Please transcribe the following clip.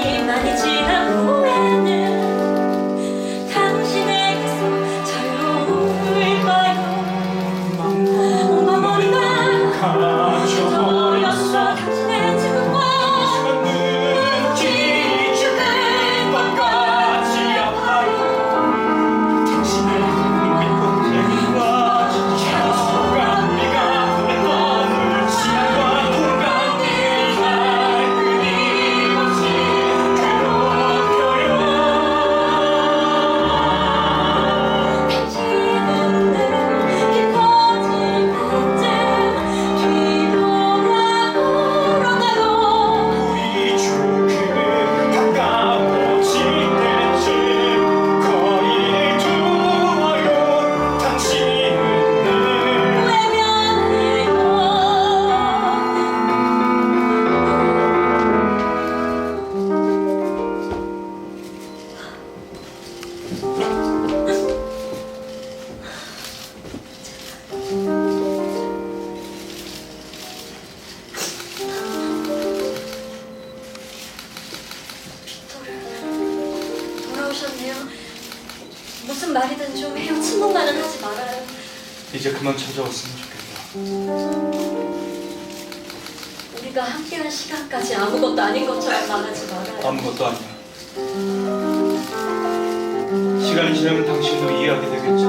시간 무슨 말이든 좀 해요. 침묵만은 하지 말아요. 이제 그만 찾아왔으면 좋겠다 우리가 함께한 시간까지 아무것도 아닌 것처럼 말하지 말아요. 아무것도 아니야 시간이 지나면 당신도 이해하게 되겠지